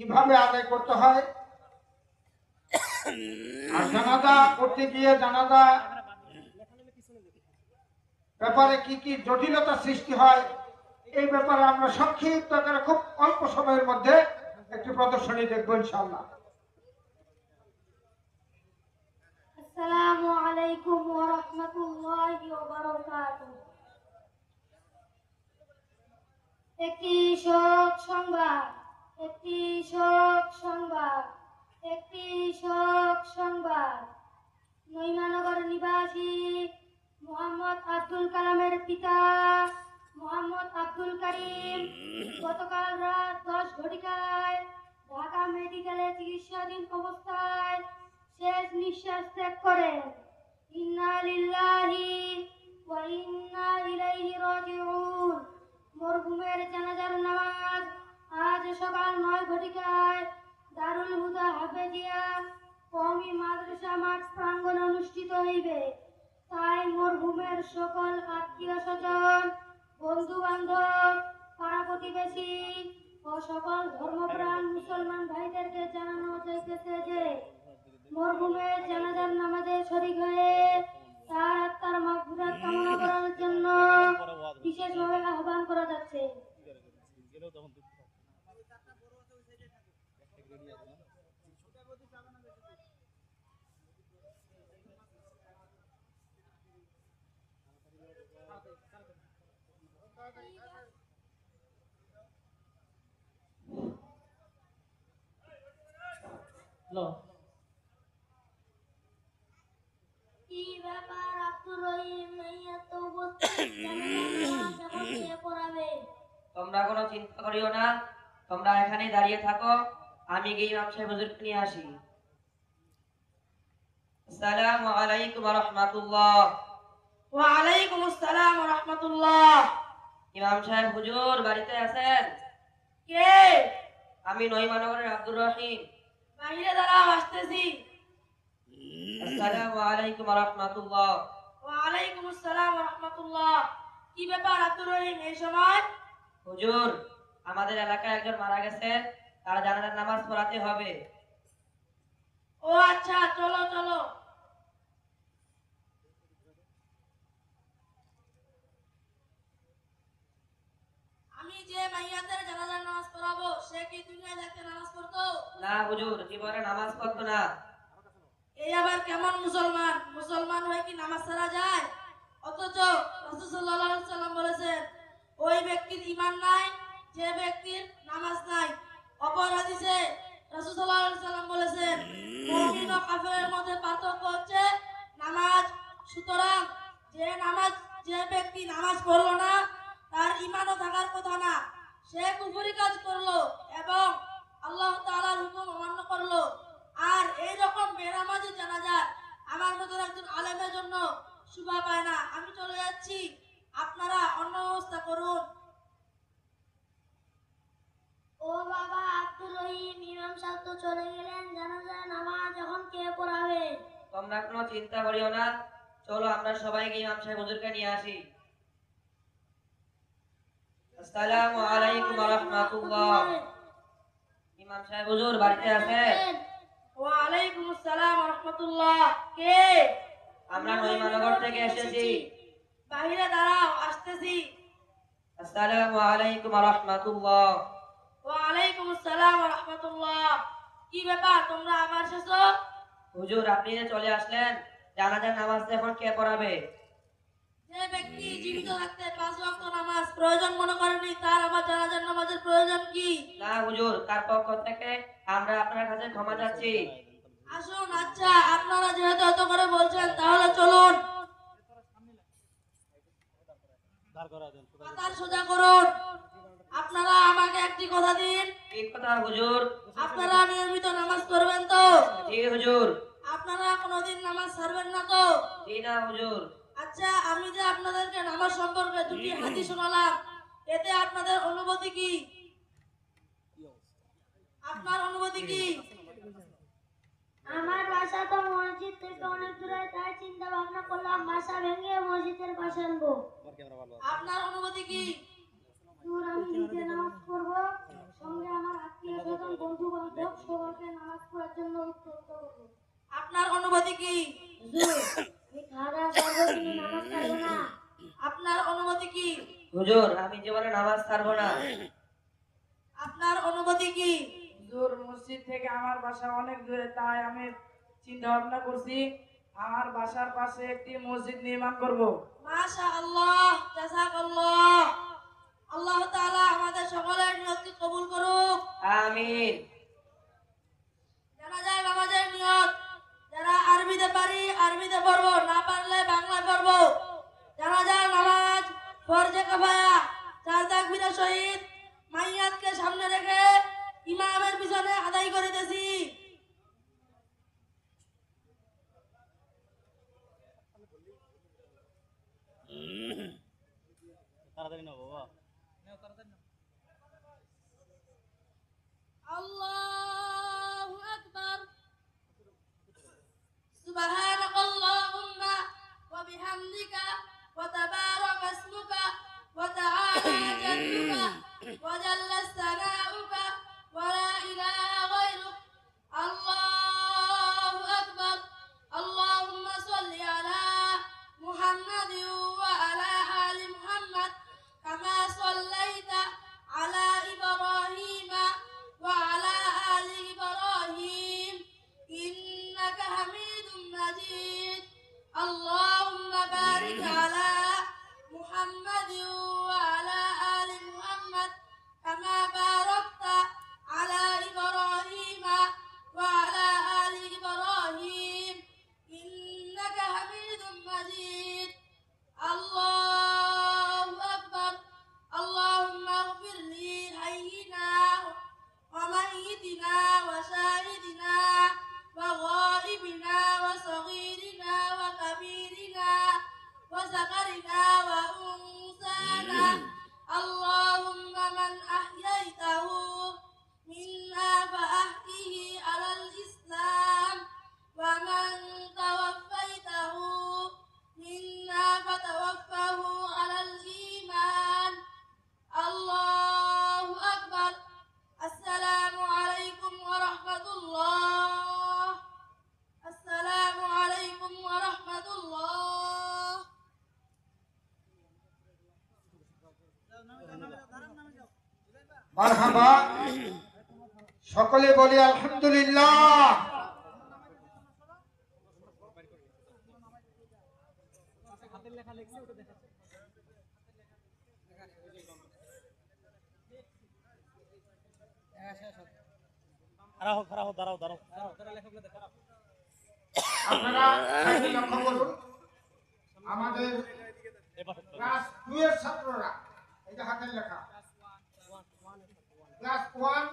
কীভাবে আদায় করতে হয়? আর জানাজা করতে গিয়ে জানাজা ব্যাপারে কি কি জটিলতা সৃষ্টি হয়, এই ব্যাপারে আমরা সংক্ষিপ্ত আকারে খুব অল্প সময়ের মধ্যে একটি প্রদর্শনী দেখব ইনশাল্লাহ একটি শোক সংবাদ। একটি শোক সংবাদ, একটি শোক সংবাদ। নৈমানগর নিবাসী মোহাম্মদ আব্দুল কালামের পিতা মোহাম্মদ আব্দুল করিম গতকাল রাত দশ ঘটিকায় ঢাকা মেডিকেলে চিকিৎসাধীন অবস্থায় শেষ নিঃশ্বাস ত্যাগ করেন। ইন্না লিল্লাহি ওয়া ইন্না ইলাইহি রাজিউন। মরহুমের জানাজার নামাজ আজ সকাল নয় ঘটিকায় দারুল হুদা হাফেজিয়া কওমি মাদ্রাসা মাঠ প্রাঙ্গণে অনুষ্ঠিত হইবে। তাই মরহুমের সকল আত্মীয় স্বজন বন্ধু বান্ধব পাড়া প্রতিবেশী ও সকল ধর্মপ্রাণ মুসলমান ভাইদেরকে জানানো চাইতেছে যে মরহুমের জানাজার নামাজে শরীক হয়ে তার আত্মার মাগফিরাত কামনা করার জন্য বিশেষভাবে আহ্বান করা যাচ্ছে। কি ব্যাপার আব্দুর রহিম? পড়াবে? তোমরা কোনো চিন্তা করিও না তোমরা এখানে দাঁড়িয়ে থাকো আমি গিয়ে ইমাম সাহেব হুজুরকে নিয়ে আসি। আসসালামু আলাইকুম ওয়া রাহমাতুল্লাহ। ওয়া আলাইকুম আসসালাম ওয়া রাহমাতুল্লাহ। ইমাম সাহেব হুজুর বাড়িতে আছেন? কে? আমি নইমানগরের আব্দুর রহিম। বাইরে দাঁড়াও আসতেছি। আসসালামু আলাইকুম ওয়া রাহমাতুল্লাহ। ওয়া আলাইকুম আসসালাম ওয়া রাহমাতুল্লাহ। কি ব্যাপার আব্দুর রহিম এই সময়? হুজুর আমাদের এলাকায় একজন মারা গেছে তার জানাজার নামাজ পড়াতে হবে। ও আচ্ছা চলো চলো আমি যে মাইয়াদের জানাজার নামাজ পড়াবো। সে কি দুনিয়ায় থাকতে নামাজ পড়তো? না হুজুর জীবনে নামাজ পড়তো না। এই আবার কেমন মুসলমান? মুসলমান হয়ে কি নামাজ ছাড়া যায়? অথচ রাসূলুল্লাহ সাল্লাম বলেছেন ওই ব্যক্তির ঈমান নাই যে ব্যক্তির নামাজ নাই। অপর হাদিসে রাসূলুল্লাহ সাল্লাম বলেছেন মুমিন ও কাফেরের মধ্যে পার্থক্য হচ্ছে নামাজ। সুতরাং যে নামাজ যে ব্যক্তি নামাজ পড়ল না তার ঈমানও থাকার কথা না। সে কুফরি কাজ করল এবং আল্লাহ তাআলার হুকুম অমান্য করল। আর এই রকম বেনামাজি জানাজার আমার মতো একজন আলেমের জন্য শুভা পায় না। আমি চলে যাচ্ছি। আপনারা অন্য ব্যবস্থা করুন। ও বাবা আব্দুর রহিম ইমাম সাহেব তো চলে গেলেন। জানাজার নামাজ এখন কে পড়াবে? তোমরা কোনো চিন্তা করিও না। চলো আমরা সবাই গিয়ে ইমাম সাহেব হুজুরকে নিয়ে আসি। আসসালামু আলাইকুম ওয়া রাহমাতুল্লাহ। ইমাম সাহেব, হুজুর বাড়িতে আছেন ওয়া আলাইকুম আসসালাম ওয়া রাহমাতুল্লাহ। কে? আমরা নইমানগর থেকে এসেছি। বাইরে দাঁড়াও, আসতেছি। আসসালামু আলাইকুম ওয়া রাহমাতুল্লাহ। ওয়া আলাইকুম আসসালাম ওয়া রাহমাতুল্লাহ। কি ব্যাপার, তোমরা আবার এসেছ? হুজুর, আপনি চলে আসলেন, জানাজার নামাজ এখন কে পড়াবে? ব্যক্তি জীবিত থাকতে পাঁচ ওয়াক্ত নামাজ প্রয়োজন মনে করেনি তার আবার জানাজার নামাজের প্রয়োজন কি? না হুজুর তার পক্ষ থেকে আমরা আপনার কাছে ক্ষমা চাচ্ছি। আসুন আচ্ছা আপনারা যেহেতু এত করে বলছেন তাহলে চলুন। কাতার সোজা করুন। আপনারা আমাকে একটি কথা দিন। কি কথা হুজুর। আপনারা নিয়মিত নামাজ পড়বেন তো? জি হুজুর। আপনারা কোনোদিন নামাজ ছাড়বেন না তো? জি না হুজুর। আচ্ছা আমি যে আপনাদেরকে নামাজ সম্পর্কে দুটি হাদিস শোনালাম এতে আপনাদের অনুভূতি কি? আপনার অনুভূতি কি? আমার বাসা তো মসজিদ থেকে অনেক দূরে তাই চিন্তা ভাবনা করলাম বাসা ভেঙে মসজিদের পাশে আনব। আপনার অনুভূতি কি? দূর আমি নিজে নামাজ পড়ব সঙ্গে আমার আত্মীয় স্বজন বন্ধু উত্তর করব আপনার অনুমতি কি হুজুর আমি খাওয়া দাওয়া করব নামাজ পড়ব না আপনার অনুমতি কি? হুজুর আমি জীবনে নামাজ ছাড়বো না। আপনার অনুমতি কি? হুজুর মসজিদ থেকে আমার বাসা অনেক দূরে তাই আমি চিন্তা ভাবনা করছি আমার বাসার পাশে একটি মসজিদ নির্মাণ করব। মাশা হামজে কাফায়া চার তাকবিরা শহীদ মাইয়াতকে সামনে রেখে ইমামের পিছনে আদায় করিতেছি তাড়াতাড়ি নাও বাবা। নাও তাড়াতাড়ি নাও আল্লাহু আকবার। সুবহানাকাল্লাহুম্মা ওয়া বিহামদিকা وتبارك اسمك وتعالى جدك وجل Zainaba মারহাবা। সকলে বলি আলহামদুলিল্লাহ। আপনারা লক্ষ্য করুন আমাদের ক্লাস টু এর ছাত্ররা এই যে হাতের লেখা। Class one